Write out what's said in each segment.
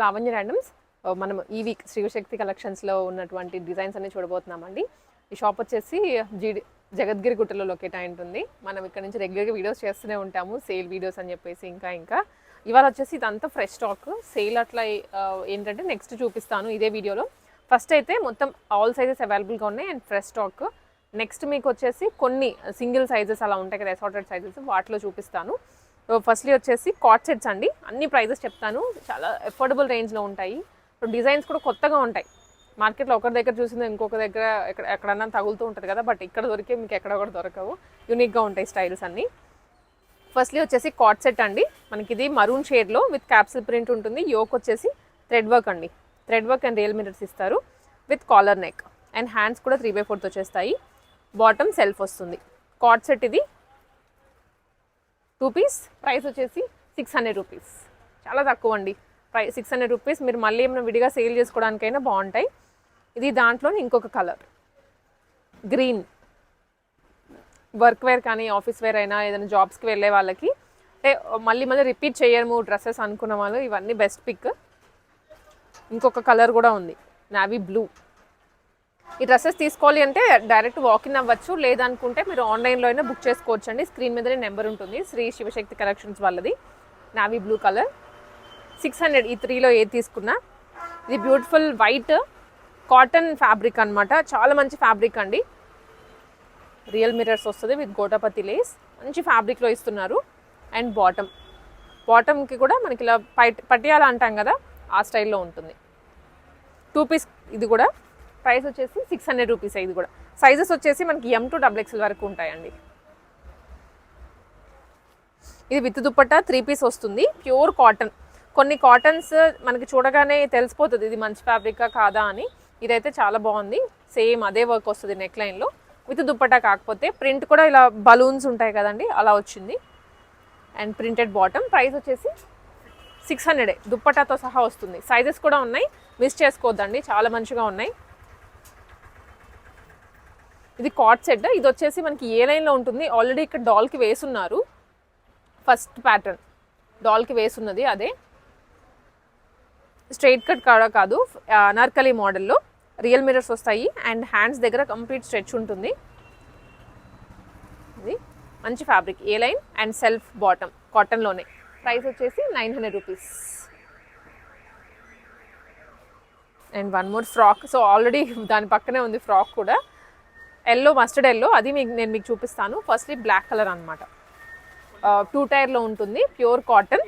Lavanya randoms uh, మనం ఈ week Sri Shakti కలెక్షన్స్లో ఉన్నటువంటి డిజైన్స్ అన్ని చూడబోతున్నామండి. ఈ షాప్ వచ్చేసి జీడి జగద్గిరి గుట్టలో లొకేట్ అయి ఉంటుంది. మనం ఇక్కడ నుంచి రెగ్యులర్గా వీడియోస్ చేస్తూనే ఉంటాము. సేల్ వీడియోస్ అని చెప్పేసి ఇంకా ఇంకా. ఇవాళ వచ్చేసి ఇదంతా ఫ్రెష్ స్టాక్ సేల్ అట్లా uh, ఏంటంటే నెక్స్ట్ చూపిస్తాను ఇదే వీడియోలో. ఫస్ట్ అయితే మొత్తం ఆల్ సైజెస్ అవైలబుల్గా ఉన్నాయి అండ్ ఫ్రెష్ స్టాక్ నెక్స్ట్ మీకు వచ్చేసి కొన్ని సింగిల్ సైజెస్ అలా ఉంటాయి కదా అసార్టెడ్ సైజెస్ వాటిలో చూపిస్తాను. ఫస్ట్లీ వచ్చేసి కాట్ సెట్స్ అండి. అన్ని ప్రైజెస్ చెప్తాను. చాలా అఫోర్డబుల్ రేంజ్లో ఉంటాయి. ఇప్పుడు డిజైన్స్ కూడా కొత్తగా ఉంటాయి. మార్కెట్లో ఒకరి దగ్గర చూసింది ఇంకొక దగ్గర ఎక్కడ ఎక్కడన్నా తగులుతూ ఉంటుంది కదా బట్ ఇక్కడ దొరికే మీకు ఎక్కడ కూడా దొరకవు. యూనిక్గా ఉంటాయి స్టైల్స్ అన్నీ. ఫస్ట్లీ వచ్చేసి కాట్ సెట్ అండి. మనకి ఇది మరూన్ షేడ్లో విత్ క్యాప్సిల్ ప్రింట్ ఉంటుంది. యోక్ వచ్చేసి థ్రెడ్ వర్క్ అండి. Thread work and real mirrors ఇస్తారు. With collar neck and hands కూడా త్రీ బై ఫోర్త్ వచ్చేస్తాయి. బాటమ్ సెల్ఫ్ వస్తుంది. కాట్ సెట్ ఇది టూ పీస్ ప్రైస్ వచ్చేసి సిక్స్ హండ్రెడ్ రూపీస్ చాలా తక్కువ అండి ప్రై సిక్స్ హండ్రెడ్ రూపీస్ మీరు మళ్ళీ ఏమైనా విడిగా సేల్ చేసుకోవడానికైనా బాగుంటాయి. ఇది దాంట్లో ఇంకొక కలర్ గ్రీన్ వర్క్ వేర్ కానీ ఆఫీస్ వేర్ అయినా ఏదైనా జాబ్స్కి వెళ్ళే వాళ్ళకి అంటే మళ్ళీ మళ్ళీ రిపీట్ చేయము డ్రెస్సెస్ అనుకున్న వాళ్ళు ఇవన్నీ బెస్ట్ పిక్ ఇంకొక కలర్ కూడా ఉంది. నావీ బ్లూ ఈ డ్రెస్సెస్ తీసుకోవాలి అంటే డైరెక్ట్ వాకిన్ అవ్వచ్చు లేదనుకుంటే మీరు ఆన్లైన్లో అయినా బుక్ చేసుకోవచ్చు అండి స్క్రీన్ మీదనే నెంబర్ ఉంటుంది. శ్రీ శివశక్తి కలెక్షన్స్ వాళ్ళది. Navy blue colour six hundred ఈ త్రీలో ఏది తీసుకున్నా. ఇది బ్యూటిఫుల్ వైట్ కాటన్ ఫ్యాబ్రిక్ అన్నమాట. చాలా మంచి ఫ్యాబ్రిక్ అండి. రియల్ మిరర్స్ వస్తుంది విత్ గోటాపతి లేస్ మంచి ఫ్యాబ్రిక్లో ఇస్తున్నారు. అండ్ బాటమ్ బాటమ్కి కూడా మనకి ఇలా పై పటియాల అంటాం కదా ఆ స్టైల్లో ఉంటుంది. టూ పీస్ ఇది కూడా. ప్రైస్ వచ్చేసి సిక్స్ హండ్రెడ్ రూపీస్ ఇది కూడా. సైజెస్ వచ్చేసి మనకి ఎం టు డబుల్ ఎక్స్ఎల్ వరకు ఉంటాయండి. ఇది విత్ దుప్పట్టా త్రీ పీస్ వస్తుంది. ప్యూర్ కాటన్ కొన్ని కాటన్స్ మనకి చూడగానే తెలిసిపోతుంది ఇది మంచి ఫ్యాబ్రికా కాదా అని. ఇదైతే చాలా బాగుంది. సేమ్ అదే వర్క్ వస్తుంది నెక్ లైన్లో విత్ దుప్పట్టా కాకపోతే ప్రింట్ కూడా ఇలా బలూన్స్ ఉంటాయి కదండి అలా వచ్చింది. అండ్ ప్రింటెడ్ బాటమ్ ప్రైస్ వచ్చేసి సిక్స్ హండ్రెడే దుప్పటాతో సహా వస్తుంది. సైజెస్ కూడా ఉన్నాయి. మిస్ చేసుకోవద్దండి చాలా మంచిగా ఉన్నాయి. ఇది కాట్ సెట్ ఇది వచ్చేసి మనకి ఏ లైన్లో ఉంటుంది? ఆల్రెడీ ఇక్కడ డాల్కి వేసున్నారు. ఫస్ట్ ప్యాటర్న్ డాల్కి వేసున్నది అదే. స్ట్రైట్ కట్ కాడా కాదు. అనార్కలి మోడల్లో రియల్ మిరర్స్ వస్తాయి. అండ్ హ్యాండ్స్ దగ్గర కంప్లీట్ స్ట్రెచ్ ఉంటుంది. ఇది మంచి fabric A line and self bottom కాటన్లోనే price వచ్చేసి nine hundred rupees and one more frock so already దాని పక్కనే ఉంది ఫ్రాక్ కూడా. ఎల్లో మస్టర్డ్ ఎల్లో అది మీకు నేను మీకు చూపిస్తాను. ఫస్ట్లీ బ్లాక్ కలర్ అనమాట టూ టైర్లో ఉంటుంది pure cotton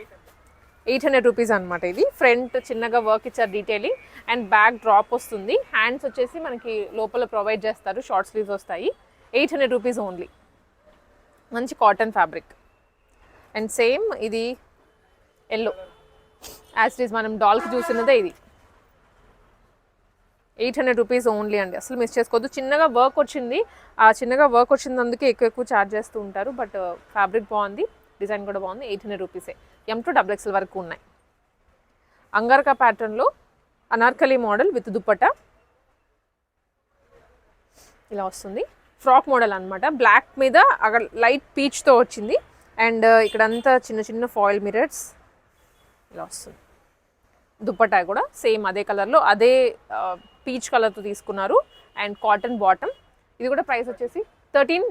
eight hundred rupees అనమాట ఇది. ఫ్రంట్ చిన్నగా వర్క్ ఇచ్చారు డీటెయిలింగ్ అండ్ బ్యాక్ డ్రాప్ వస్తుంది. హ్యాండ్స్ వచ్చేసి మనకి లోపల ప్రొవైడ్ చేస్తారు. షార్ట్ స్లీవ్స్ వస్తాయి. ఎయిట్ హండ్రెడ్ రూపీస్ ఓన్లీ మంచి కాటన్ ఫ్యాబ్రిక్ అండ్ సేమ్ ఇది ఎల్లో యాజ్ ఇట్ ఈస్ మనం డాల్కి చూసినదే ఇది. ఎయిట్ హండ్రెడ్ రూపీస్ ఓన్లీ అండి. అసలు మిస్ చేసుకోవద్దు. చిన్నగా వర్క్ వచ్చింది. ఆ చిన్నగా వర్క్ వచ్చింది అందుకే ఎక్కువ ఎక్కువ ఛార్జ్ చేస్తూ ఉంటారు. బట్ ఫ్యాబ్రిక్ బాగుంది. డిజైన్ కూడా బాగుంది. ఎయిట్ హండ్రెడ్ రూపీసే. ఎం టు డబుల్ ఎక్స్ఎల్ వరకు ఉన్నాయి. అంగారకా ప్యాటర్న్లో అనార్కలి మోడల్ విత్ దుప్పట ఇలా వస్తుంది. ఫ్రాక్ మోడల్ అనమాట బ్లాక్ మీద అక్కడ లైట్ పీచ్తో వచ్చింది. అండ్ ఇక్కడంతా చిన్న చిన్న ఫాయిల్ మిరర్స్ ఇలా వస్తుంది. దుప్పటా కూడా సేమ్ అదే కలర్లో అదే పీచ్ కలర్తో తీసుకున్నారు. And cotton bottom. ఇది కూడా ప్రైస్ వచ్చేసి thirteen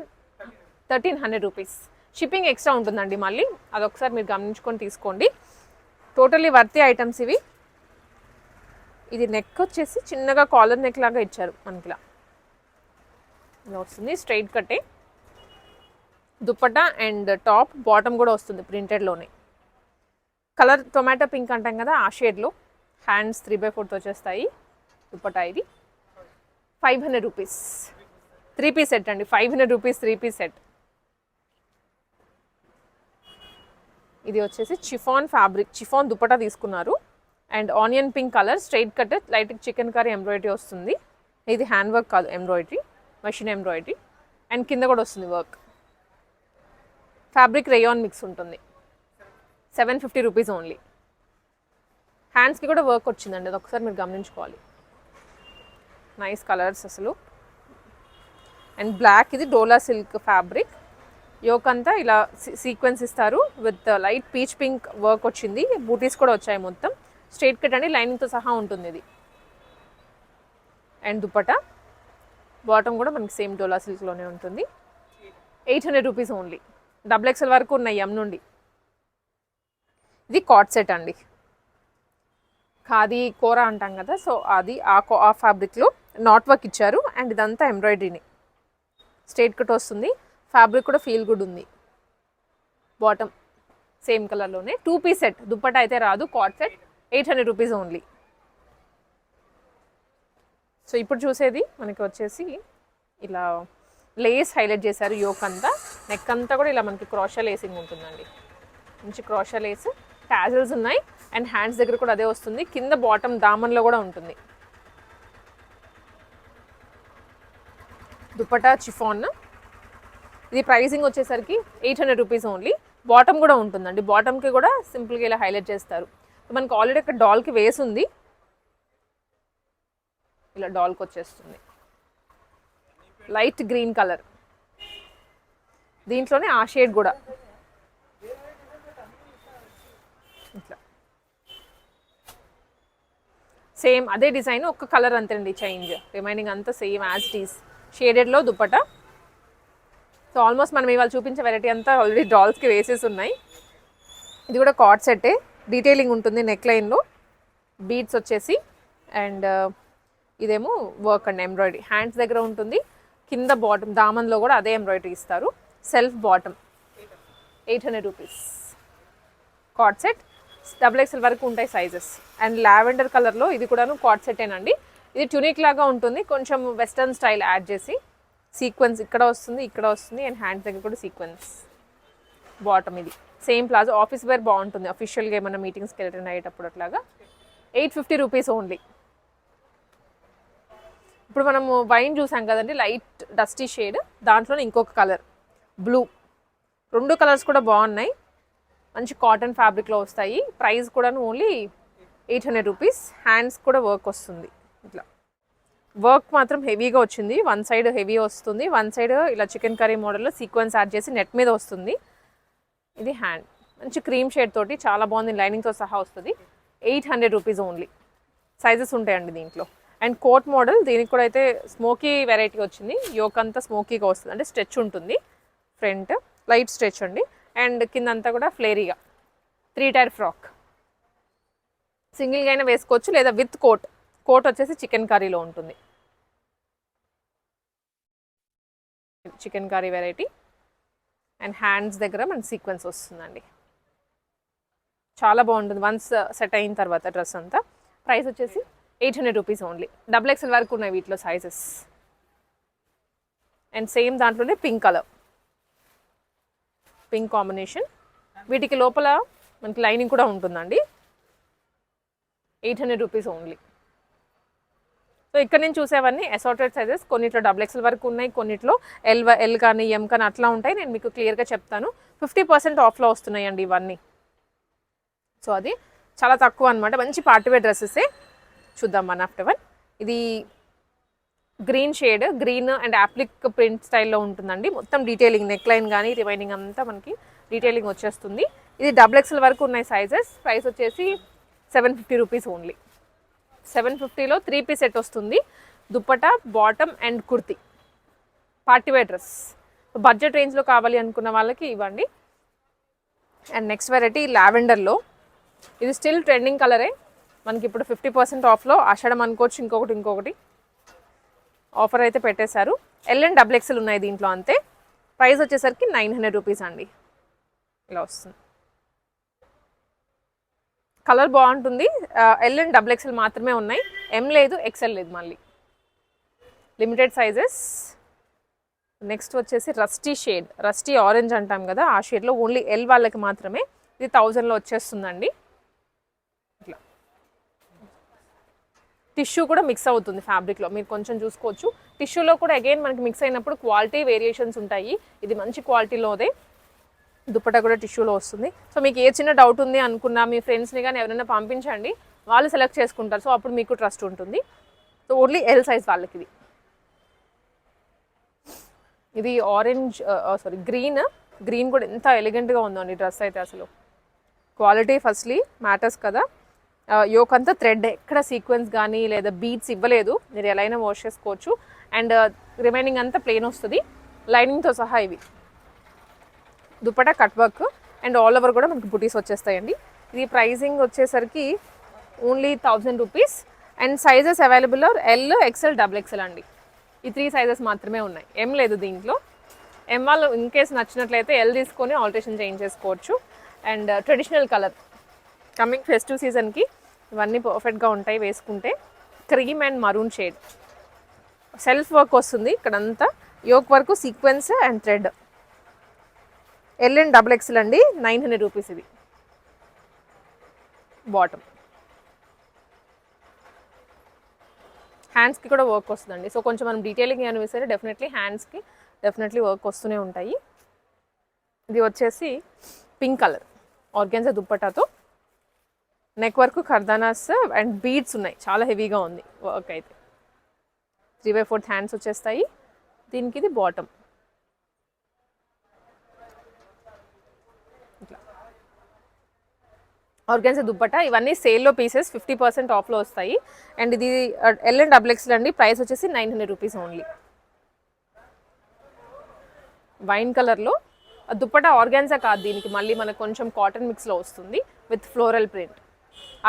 thirteen hundred rupees. Shipping extra ఉంటుందండి మళ్ళీ. అదొకసారి మీరు గమనించుకొని తీసుకోండి. టోటలీ వర్తి ఐటమ్స్ ఇవి. ఇది నెక్ వచ్చేసి చిన్నగా కాలర్ నెక్ లాగా ఇచ్చారు మనకిలా. ఇలా వస్తుంది స్ట్రైట్ కట్టే దుప్పటా అండ్ టాప్ బాటమ్ కూడా వస్తుంది ప్రింటెడ్లోనే కలర్ టొమాటో పింక్ అంటాం కదా ఆ షేడ్లో హ్యాండ్స్ త్రీ బై ఫోర్త్ వచ్చేస్తాయి. దుప్పటా ఇది. Five hundred rupees. Three piece set అండి. Five hundred rupees three piece set. ఇది వచ్చేసి చిఫాన్ ఫ్యాబ్రిక్ చిఫాన్ దుప్పటా తీసుకున్నారు. And onion pink colour straight cut light chikankari embroidery వస్తుంది. ఇది హ్యాండ్ వర్క్ కాదు ఎంబ్రాయిడరీ మషిన్ ఎంబ్రాయిడరీ. అండ్ కింద కూడా వస్తుంది వర్క్. ఫ్యాబ్రిక్ రేయాన్ మిక్స్ ఉంటుంది. Seven fifty rupees only. హ్యాండ్స్కి కూడా వర్క్ వచ్చిందండి. అది ఒకసారి మీరు గమనించుకోవాలి. నైస్ కలర్స్ అసలు. అండ్ బ్లాక్ ఇది డోలా సిల్క్ ఫ్యాబ్రిక్ యోక్ అంతా ఇలా సీక్వెన్స్ ఇస్తారు. With light peach pink work వచ్చింది. బూటీస్ కూడా వచ్చాయి మొత్తం. స్ట్రైట్ కట్ అండి. లైనింగ్తో సహా ఉంటుంది ఇది. అండ్ దుప్పట? బాటమ్ కూడా మనకి సేమ్ డోలా సిల్క్లోనే ఉంటుంది. Eight hundred rupees only double XL వరకు ఉన్నాయి ఎం నుండి. ఇది కాట్ సెట్ అండి. ఖాదీ కూర అంటాం కదా సో అది ఆ కో ఆ ఫ్యాబ్రిక్లో నాట్ వర్క్ ఇచ్చారు. అండ్ ఇదంతా ఎంబ్రాయిడరీని. స్ట్రేట్ కట్ వస్తుంది. ఫ్యాబ్రిక్ కూడా ఫీల్ గుడ్ ఉంది. బాటమ్ సేమ్ కలర్లోనే. టూ పీస్ సెట్ దుప్పట అయితే రాదు. Cord set eight hundred rupees only. So ఇప్పుడు చూసేది మనకి వచ్చేసి ఇలా లేస్ హైలైట్ చేశారు యోక్ అంతా. నెక్ అంతా కూడా ఇలా మనకి క్రోషా లేసింగ్ ఉంటుందండి. మంచి క్రోషా లేస్. టాజల్స్ ఉన్నాయి అండ్ హ్యాండ్స్ దగ్గర కూడా అదే వస్తుంది. కింద బాటమ్ దామన్లో కూడా ఉంటుంది. దుపటా చిఫాన్ ఇది ప్రైసింగ్ వచ్చేసరికి eight hundred rupees only bottom కూడా ఉంటుందండి. బాటమ్కి కూడా సింపుల్గా ఇలా హైలైట్ చేస్తారు. మనకి ఆల్రెడీ ఇక్కడ డాల్కి వేసి ఉంది. ఇలా డాల్కి వచ్చేస్తుంది. లైట్ గ్రీన్ కలర్ దీంట్లోనే ఆ షేడ్ కూడా. సేమ్ అదే డిజైన్ ఒక్క కలర్ అంతేండి చేంజ్. రిమైనింగ్ అంతా సేమ్ యాజ్ ఇట్ ఈస్ షేడెడ్లో దుప్పట. సో ఆల్మోస్ట్ మనం ఇవాళ చూపించే వెరైటీ అంతా ఆల్రెడీ డాల్స్కి వేసేసి ఉన్నాయి. ఇది కూడా కార్డ్ సెట్టే డీటెయిలింగ్ ఉంటుంది నెక్ లైన్లో బీడ్స్ వచ్చేసి. అండ్ uh, ఇదేమో వర్క్ అండి ఎంబ్రాయిడరీ హ్యాండ్స్ దగ్గర ఉంటుంది. కింద బాటమ్ దామన్లో కూడా అదే ఎంబ్రాయిడరీ ఇస్తారు. Self bottom eight hundred rupees cord set double XL వరకు ఉంటాయి సైజెస్ అండ్ లావెండర్ కలర్లో ఇది కూడాను కాట్ సెట్టేనండి ఇది ట్యూనిక్ లాగా ఉంటుంది. కొంచెం వెస్టర్న్ స్టైల్ యాడ్ చేసి సీక్వెన్స్ ఇక్కడ వస్తుంది ఇక్కడ వస్తుంది అండ్ హ్యాండ్స్ దగ్గర కూడా సీక్వెన్స్ బాటమ్ ఇది. సేమ్ ప్లాజో ఆఫీస్ వేర్ బాగుంటుంది. అఫీషియల్గా ఏమైనా మీటింగ్స్కి అటెండ్ అయ్యేటప్పుడు అట్లాగా. ఎయిట్ ఫిఫ్టీ రూపీస్ ఓన్లీ ఇప్పుడు మనము వైన్ చూసాం కదండి. లైట్ డస్టీ షేడ్ దాంట్లోనే ఇంకొక కలర్ బ్లూ రెండు కలర్స్ కూడా బాగున్నాయి. మంచి కాటన్ ఫ్యాబ్రిక్లో వస్తాయి. ప్రైస్ కూడా only eight hundred rupees hands కూడా వర్క్ వస్తుంది. ఇట్లా. వర్క్ మాత్రం హెవీగా వచ్చింది. వన్ సైడ్ హెవీ వస్తుంది. వన్ సైడ్ ఇలా చికెన్ కర్రీ మోడల్లో సీక్వెన్స్ యాడ్ చేసి నెట్ మీద వస్తుంది. ఇది హ్యాండ్ మంచి క్రీమ్ షేడ్ తోటి చాలా బాగుంది. లైనింగ్తో సహా వస్తుంది. Eight hundred rupees only sizes ఉంటాయండి దీంట్లో. అండ్ కోట్ మోడల్ దీనికి కూడా అయితే స్మోకీ వెరైటీ వచ్చింది. యోక్ అంతా స్మోకీగా వస్తుంది. అంటే స్ట్రెచ్ ఉంటుంది. ఫ్రంట్ లైట్ స్ట్రెచ్ అండి. అండ్ కింద అంతా కూడా ఫ్లేరీగా. త్రీ టైర్ ఫ్రాక్ సింగిల్గా అయినా వేసుకోవచ్చు లేదా విత్ కోట్ కోట్ వచ్చేసి చికెన్ కర్రీలో ఉంటుంది. Chikankari variety and hands దగ్గర మన సీక్వెన్స్ వస్తుందండి. చాలా బాగుంటుంది. వన్స్ సెట్ uh, అయిన తర్వాత డ్రెస్ అంతా. ప్రైస్ వచ్చేసి eight hundred rupees only double XL వరకు ఉన్నాయి వీటిలో సైజెస్ అండ్ సేమ్ దాంట్లోనే పింక్ కలర్ పింక్ కాంబినేషన్. వీటికి లోపల మనకి లైనింగ్ కూడా ఉంటుందండి. Eight hundred rupees only. So ఇక్కడ నేను చూసేవన్నీ అసార్టెడ్ సైజెస్ కొన్నిట్లో డబుల్ ఎక్స్ఎల్ వరకు ఉన్నాయి కొన్నిట్లో ఎల్ ఎల్ కానీ ఎం కానీ అట్లా ఉంటాయి. నేను మీకు క్లియర్గా చెప్తాను. ఫిఫ్టీ పర్సెంట్ ఆఫ్లో వస్తున్నాయండి ఇవన్నీ. సో అది చాలా తక్కువ అనమాట మంచి పార్టీవేర్ డ్రెస్సెసే. చూద్దాం వన్ ఆఫ్టర్ వన్. ఇది green shade green and applique print స్టైల్లో ఉంటుందండి. మొత్తం డీటెయిలింగ్ నెక్ లైన్ కానీ రిమైనింగ్ అంతా మనకి డీటెయిలింగ్ వచ్చేస్తుంది. ఇది డబుల్ ఎక్స్ఎల్ వరకు ఉన్నాయి సైజెస్ ప్రైస్ వచ్చేసి seven fifty rupees only seven ఫిఫ్టీలో త్రీ పీస్ సెట్ వస్తుంది. Dupatta bottom and kurti. Party wear dress budget రేంజ్లో కావాలి అనుకున్న వాళ్ళకి ఇవ్వండి. అండ్ నెక్స్ట్ వెరైటీ లావెండర్లో ఇది స్టిల్ ట్రెండింగ్ కలరే మనకి ఇప్పుడు ఫిఫ్టీ పర్సెంట్ ఆఫ్లో ఆషాఢం అనుకోవచ్చు ఇంకొకటి ఇంకొకటి. ఆఫర్ అయితే పెట్టేశారు. ఎల్ అండ్ డబుల్ ఎక్స్ఎల్ ఉన్నాయి దీంట్లో అంతే. ప్రైస్ వచ్చేసరికి నైన్ హండ్రెడ్ రూపీస్ అండి. ఇలా వస్తుంది. కలర్ బాగుంటుంది. ఎల్ అండ్ డబుల్ ఎక్స్ఎల్ మాత్రమే ఉన్నాయి. ఎం లేదు ఎక్స్ఎల్ లేదు మళ్ళీ. లిమిటెడ్ సైజెస్ నెక్స్ట్ వచ్చేసి రస్టీ షేడ్ రస్టీ ఆరెంజ్ అంటాం కదా ఆ షేడ్లో ఓన్లీ ఎల్ వాళ్ళకి మాత్రమే. ఇది థౌజండ్లో వచ్చేస్తుందండి. టిష్యూ కూడా మిక్స్ అవుతుంది ఫ్యాబ్రిక్లో మీరు కొంచెం చూసుకోవచ్చు. టిష్యూలో కూడా అగైన్ మనకి మిక్స్ అయినప్పుడు క్వాలిటీ వేరియేషన్స్ ఉంటాయి. ఇది మంచి క్వాలిటీలోదే దుప్పట కూడా టిష్యూలో వస్తుంది. సో మీకు ఏ చిన్న డౌట్ ఉంది అనుకున్నా మీ ఫ్రెండ్స్ని కానీ ఎవరైనా పంపించండి. వాళ్ళు సెలెక్ట్ చేసుకుంటారు. సో అప్పుడు మీకు ట్రస్ట్ ఉంటుంది. సో ఓన్లీ ఎల్ సైజ్ వాళ్ళకి ఇది ఇది ఆరెంజ్ సారీ గ్రీన్ గ్రీన్ కూడా ఎంత ఎలిగెంట్గా ఉందండి డ్రెస్ అయితే అసలు. క్వాలిటీ ఫస్ట్లీ మ్యాటర్స్ కదా. యోక్ అంతా థ్రెడ్ ఎక్కడ సీక్వెన్స్ కానీ లేదా బీట్స్ ఇవ్వలేదు. మీరు ఎలా అయినా వాష్ చేసుకోవచ్చు. అండ్ రిమైనింగ్ uh, అంతా ప్లెయిన్ వస్తుంది. లైనింగ్తో సహా ఇవి. Dupatta cut work and all over కూడా మనకి బుటీస్ వచ్చేస్తాయండి. ఇది ప్రైజింగ్ వచ్చేసరికి only thousand rupees and sizes available L XL double XL అండి. ఈ త్రీ సైజెస్ మాత్రమే ఉన్నాయి. ఎం లేదు దీంట్లో. ఎం వాళ్ళు ఇన్ కేస్ నచ్చినట్లయితే ఎల్ తీసుకొని ఆల్టరేషన్ చేంజ్ చేసుకోవచ్చు. And traditional colour coming festive సీజన్కి ఇవన్నీ పర్ఫెక్ట్గా ఉంటాయి వేసుకుంటే. Cream and maroon shade. Self work వస్తుంది ఇక్కడంతా. Yoke work sequence and thread. L and double XL అండి నైన్ హండ్రెడ్ రూపీస్ ఇది బాటమ్. హ్యాండ్స్కి కూడా వర్క్ వస్తుందండి. సో కొంచెం మనం డీటెయిలింగ్ ఏమైనా డెఫినెట్లీ హ్యాండ్స్కి డెఫినెట్లీ వర్క్ వస్తూనే ఉంటాయి. ఇది వచ్చేసి పింక్ కలర్. ఆర్గెన్జా దుప్పటాతో నెక్ వరకు ఖర్దానాస్ అండ్ బీడ్స్ ఉన్నాయి. చాలా హెవీగా ఉంది వర్క్ అయితే. త్రీ బై ఫోర్త్ హ్యాండ్స్ వచ్చేస్తాయి. దీనికి ఇది బాటమ్ ఇట్లా. ఆర్గాన్సా దుప్పట ఇవన్నీ సేల్లో పీసెస్ ఫిఫ్టీ పర్సెంట్ ఆఫ్లో వస్తాయి. అండ్ ఇది ఎల్ అండ్ డబుల్ ఎక్స్ఎల్ అండి. ప్రైస్ వచ్చేసి nine hundred rupees only wine కలర్లో దుప్పట ఆర్గాన్సా కాదు దీనికి. మళ్ళీ మనకు కొంచెం కాటన్ మిక్స్లో వస్తుంది. With floral print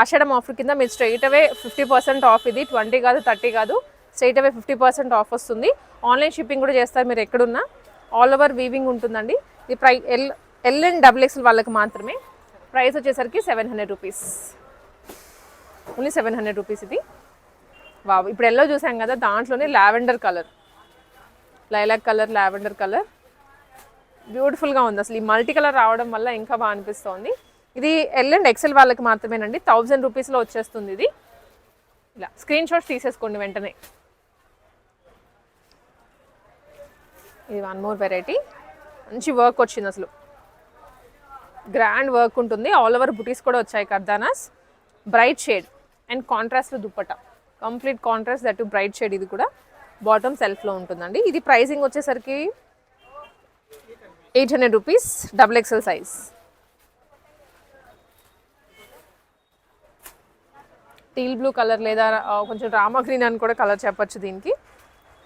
Ashadham offer కింద మీరు straight away fifty percent off ఇది ట్వంటీ కాదు థర్టీ కాదు straight away fifty percent off వస్తుంది. ఆన్లైన్ షిప్పింగ్ కూడా చేస్తారు మీరు ఎక్కడున్నా. ఆల్ ఓవర్ వీవింగ్ ఉంటుందండి. ఇది ప్రై L L and double XL వాళ్ళకి మాత్రమే. ప్రైస్ వచ్చేసరికి seven hundred rupees only seven hundred rupees ఇది. వావ్ ఇప్పుడు ఎల్లో చూసాం కదా దాంట్లోనే lavender colour lilac colour lavender colour బ్యూటిఫుల్గా ఉంది అసలు. ఈ మల్టీ కలర్ రావడం వల్ల ఇంకా బాగా అనిపిస్తోంది. ఇది ఎల్ అండ్ ఎక్సెల్ వాళ్ళకి మాత్రమేనండి. థౌజండ్ రూపీస్లో వచ్చేస్తుంది ఇది. ఇలా స్క్రీన్ షాట్స్ తీసేసుకోండి వెంటనే. ఇది వన్ మోర్ వెరైటీ మంచి వర్క్ వచ్చింది అసలు. గ్రాండ్ వర్క్ ఉంటుంది. ఆల్ ఓవర్ బుటీస్ కూడా వచ్చాయి కర్దానాస్ bright shade and contrast dupatta. Complete contrast that bright shade ఇది కూడా. బాటమ్ సెల్ఫ్లో ఉంటుందండి. ఇది ప్రైసింగ్ వచ్చేసరికి eight hundred rupees double XL size teal blue colour లేదా కొంచెం రామా గ్రీన్ అని కూడా కలర్ చెప్పొచ్చు దీనికి.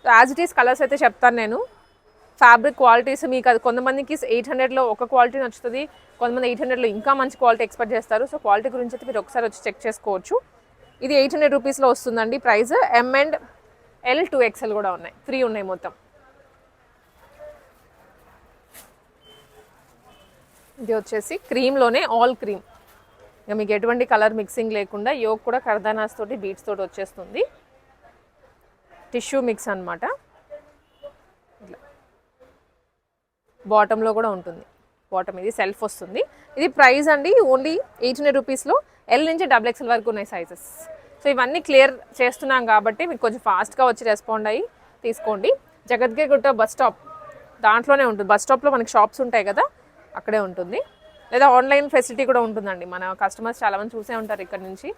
యాజ్ ఇట్ ఈస్ కలర్స్ అయితే చెప్తాను నేను. ఫ్యాబ్రిక్ క్వాలిటీస్ మీకు అది కొంతమందికి ఎయిట్ హండ్రెడ్లో ఒక క్వాలిటీ నచ్చుతుంది కొంతమంది ఎయిట్ హండ్రెడ్లో ఇంకా మంచి క్వాలిటీ ఎక్స్పెక్ట్ చేస్తారు. సో క్వాలిటీ గురించి అయితే మీరు ఒకసారి వచ్చి చెక్ చేసుకోవచ్చు. ఇది ఎయిట్ హండ్రెడ్ రూపీస్లో వస్తుందండి price. M and L two XL కూడా ఉన్నాయి. త్రీ ఉన్నాయి మొత్తం. ఇది వచ్చేసి క్రీమ్లోనే ఆల్ క్రీమ్ ఇక మీకు ఎటువంటి కలర్ మిక్సింగ్ లేకుండా యోగ్ కూడా కర్దానాస్ తోటి బీట్స్ తోటి వచ్చేస్తుంది. టిష్యూ మిక్స్ అన్నమాట. ఇట్లా. బాటంలో కూడా ఉంటుంది. బాటమ్ ఇది సెల్ఫ్ వస్తుంది. ఇది ప్రైస్ అండి ఓన్లీ ఎయిట్ హండ్రెడ్ రూపీస్లో ఎల్ నుంచి డబుల్ ఎక్స్ఎల్ వరకు ఉన్నాయి సైజెస్ సో ఇవన్నీ క్లియర్ చేస్తున్నాం కాబట్టి మీకు కొంచెం ఫాస్ట్గా వచ్చి రెస్పాండ్ అయ్యి తీసుకోండి. జగద్గిరి గుట్ట బస్ స్టాప్ దాంట్లోనే ఉంటుంది. బస్ స్టాప్లో మనకి షాప్స్ ఉంటాయి కదా అక్కడే ఉంటుంది. లేదా ఆన్లైన్ ఫెసిలిటీ కూడా ఉంటుందండి. మన కస్టమర్స్ చాలామంది చూసే ఉంటారు ఇక్కడ నుంచి.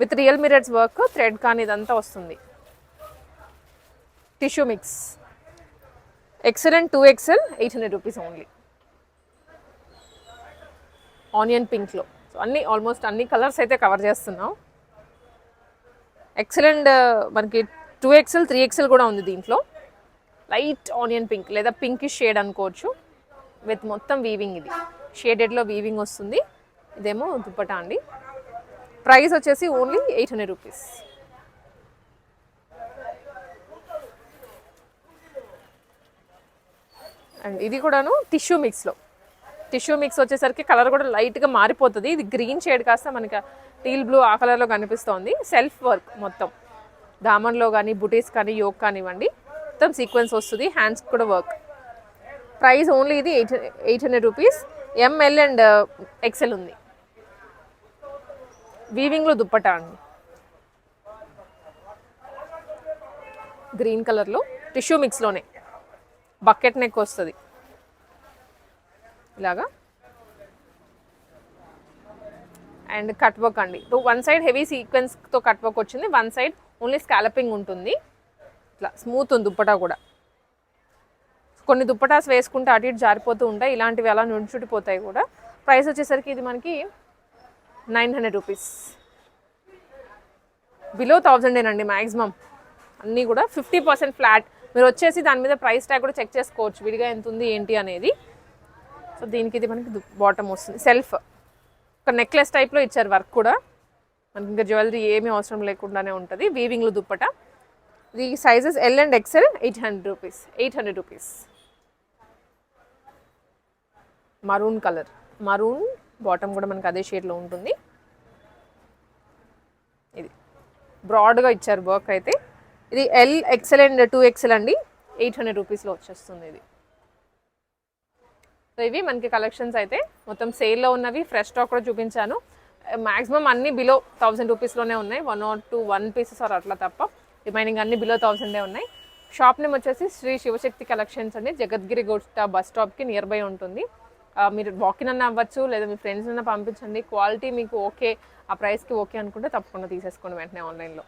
With real mirrors work thread కానీ ఇదంతా వస్తుంది. Tissue mix. XL and two XL eight hundred rupees only onion పింక్లో so అన్ని ఆల్మోస్ట్ అన్ని కలర్స్ అయితే కవర్ చేస్తున్నాం. ఎక్సెల్ అండ్ uh, మనకి టూ ఎక్సెల్ త్రీ ఎక్సెల్ కూడా ఉంది దీంట్లో. లైట్ ఆనియన్ పింక్ లేదా పింకిష్ షేడ్ అనుకోవచ్చు. విత్ మొత్తం వీవింగ్ ఇది. షేడెడ్లో వీవింగ్ వస్తుంది. ఇదేమో దుప్పటా అండి. ప్రైస్ వచ్చేసి only eight hundred rupees. And ఇది కూడాను టిష్యూ మిక్స్లో. టిష్యూ మిక్స్ వచ్చేసరికి కలర్ కూడా లైట్గా మారిపోతుంది. ఇది గ్రీన్ షేడ్ కాస్త మనకి టీల్ బ్లూ ఆ కలర్లో కనిపిస్తోంది. సెల్ఫ్ వర్క్ మొత్తం. దామన్లో కానీ బుటీస్ కానీ యోక్ కానివ్వండి. మొత్తం సీక్వెన్స్ వస్తుంది. హ్యాండ్స్ కూడా వర్క్. ప్రైస్ ఓన్లీ ఇది eight eight hundred rupees. M L and XL ఉంది. వీవింగ్లో దుప్పటా అండి. గ్రీన్ కలర్లో టిష్యూ మిక్స్లోనే బకెట్ నెక్ వస్తుంది. ఇలాగా. అండ్ కట్ వర్క్ అండి. వన్ సైడ్ హెవీ సీక్వెన్స్తో కట్ వర్క్ వచ్చింది. వన్ సైడ్ ఓన్లీ స్కాలపింగ్ ఉంటుంది. ఇట్లా స్మూత్ ఉంది దుప్పటా కూడా. కొన్ని దుప్పటాస్ వేసుకుంటే అటు ఇటు జారిపోతూ ఉంటాయి. ఇలాంటివి అలా నుంచుటిపోతాయి కూడా. ప్రైస్ వచ్చేసరికి ఇది మనకి నైన్ హండ్రెడ్ రూపీస్. బిలో థౌజండేనండి మ్యాక్సిమం అన్నీ కూడా ఫిఫ్టీ పర్సెంట్ ఫ్లాట్ మీరు వచ్చేసి దాని మీద ప్రైస్ ట్యాగ్ కూడా చెక్ చేసుకోవచ్చు. విడిగా ఎంత ఉంది ఏంటి అనేది. సో దీనికి ఇది మనకి బాటమ్ వస్తుంది. సెల్ఫ్ ఒక నెక్లెస్ టైప్లో ఇచ్చారు వర్క్ కూడా. మనకి ఇంకా జ్యువెలరీ ఏమీ అవసరం లేకుండానే ఉంటుంది. వీవింగ్లో దుప్పట. ఇది sizes L and XL eight hundred rupees eight hundred rupees maroon colour maroon bottom కూడా మనకి అదే షేడ్లో ఉంటుంది. ఇది. బ్రాడ్గా ఇచ్చారు వర్క్ అయితే. ఇది L XL and two XL అండి. ఎయిట్ హండ్రెడ్ రూపీస్లో వచ్చేస్తుంది ఇది. సో ఇవి మనకి కలెక్షన్స్ అయితే. మొత్తం సేల్లో ఉన్నవి ఫ్రెష్ స్టాక్ కూడా చూపించాను. Eh, మ్యాక్సిమం అన్ని బిలో థౌసండ్ రూపీస్లోనే ఉన్నాయి. One or two one pieces or అట్లా తప్ప. రిమైనింగ్ అన్ని బిలో థౌసండే ఉన్నాయి. షాప్ నేమ్ వచ్చేసి శ్రీ శివశక్తి కలెక్షన్స్ అండి. జగద్గిరి గుట్ట బస్ స్టాప్కి నియర్ బై ఉంటుంది. మీరు వాకిన్ అన్న అవ్వచ్చు లేదా మీ ఫ్రెండ్స్ అన్న పంపించండి. క్వాలిటీ మీకు ఓకే ఆ ప్రైస్కి ఓకే అనుకుంటే తప్పకుండా తీసేసుకోండి వెంటనే ఆన్లైన్లో